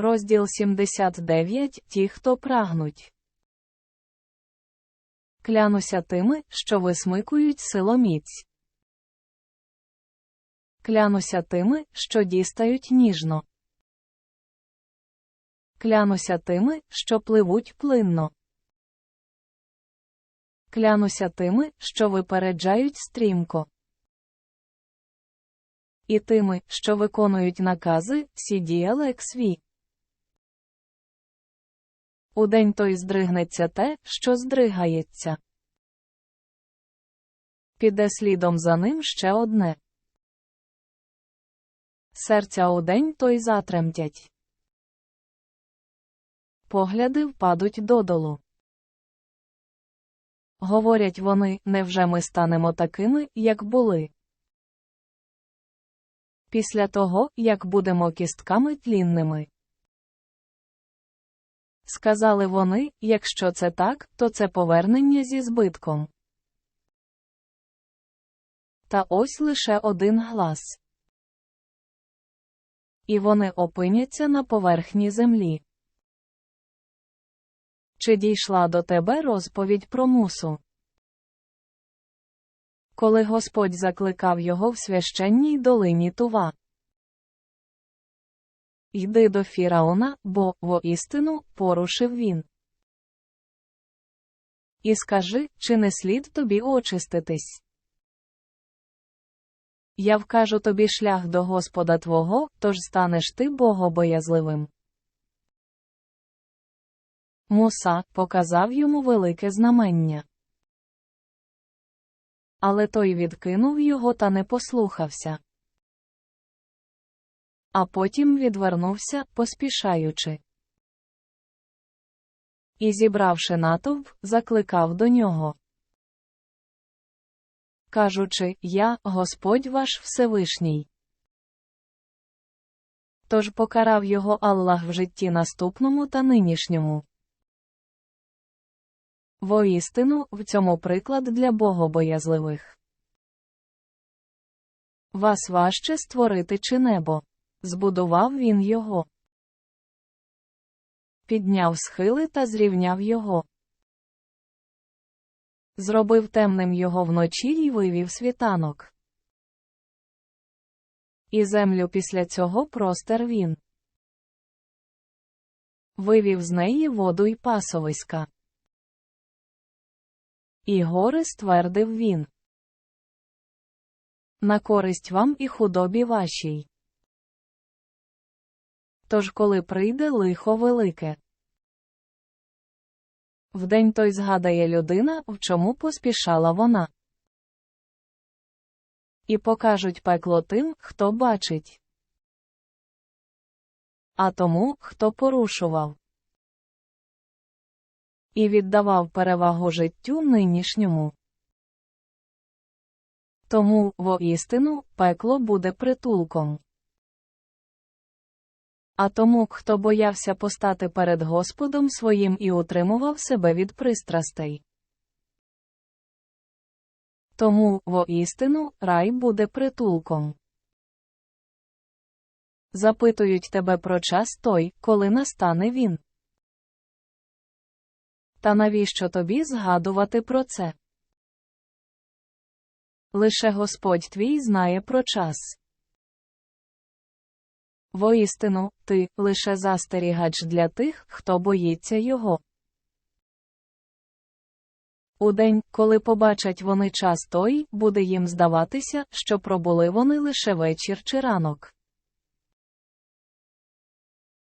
Розділ 79 Ті, хто прагнуть. Клянуся тими, що висмикують силоміць. Клянуся тими, що дістають ніжно. Клянуся тими, що пливуть плинно. Клянуся тими, що випереджають стрімко. І тими, що виконують накази, сідіє свій. У день той здригнеться те, що здригається. Піде слідом за ним ще одне. Серця у день той затремтять. Погляди впадуть додолу. Говорять вони, невже ми станемо такими, як були? Після того, як будемо кістками тлінними. Сказали вони, якщо це так, то це повернення зі збитком. Та ось лише один глас. І вони опиняться на поверхні землі. Чи дійшла до тебе розповідь про мусу? Коли Господь закликав його в священній долині Тува. Йди до Фіраона, бо, воістину, порушив він. І скажи, чи не слід тобі очиститись? Я вкажу тобі шлях до Господа твого, тож станеш ти богобоязливим. Муса показав йому велике знамення. Але той відкинув його та не послухався. А потім відвернувся, поспішаючи. І, зібравши натовп, закликав до нього. Кажучи, Я, Господь ваш Всевишній. Тож покарав його Аллах в житті наступному та нинішньому. Воістину, в цьому приклад для богобоязливих. Вас важче створити чи небо. Збудував він його. Підняв схили та зрівняв його. Зробив темним його вночі й вивів світанок. І землю після цього простер він. Вивів з неї воду й пасовиська. І гори ствердив він. На користь вам і худобі вашій. Тож коли прийде лихо велике. Вдень той згадає людина, в чому поспішала вона. І покажуть пекло тим, хто бачить. А тому, хто порушував. І віддавав перевагу життю нинішньому. Тому, воістину, пекло буде притулком. А тому, хто боявся постати перед Господом своїм і утримував себе від пристрастей. Тому, воістину, рай буде притулком. Запитують тебе про час той, коли настане він. Та навіщо тобі згадувати про це? Лише Господь твій знає про час. Воістину, ти лише застерігач для тих, хто боїться його. У день, коли побачать вони час той, буде їм здаватися, що пробули вони лише вечір чи ранок.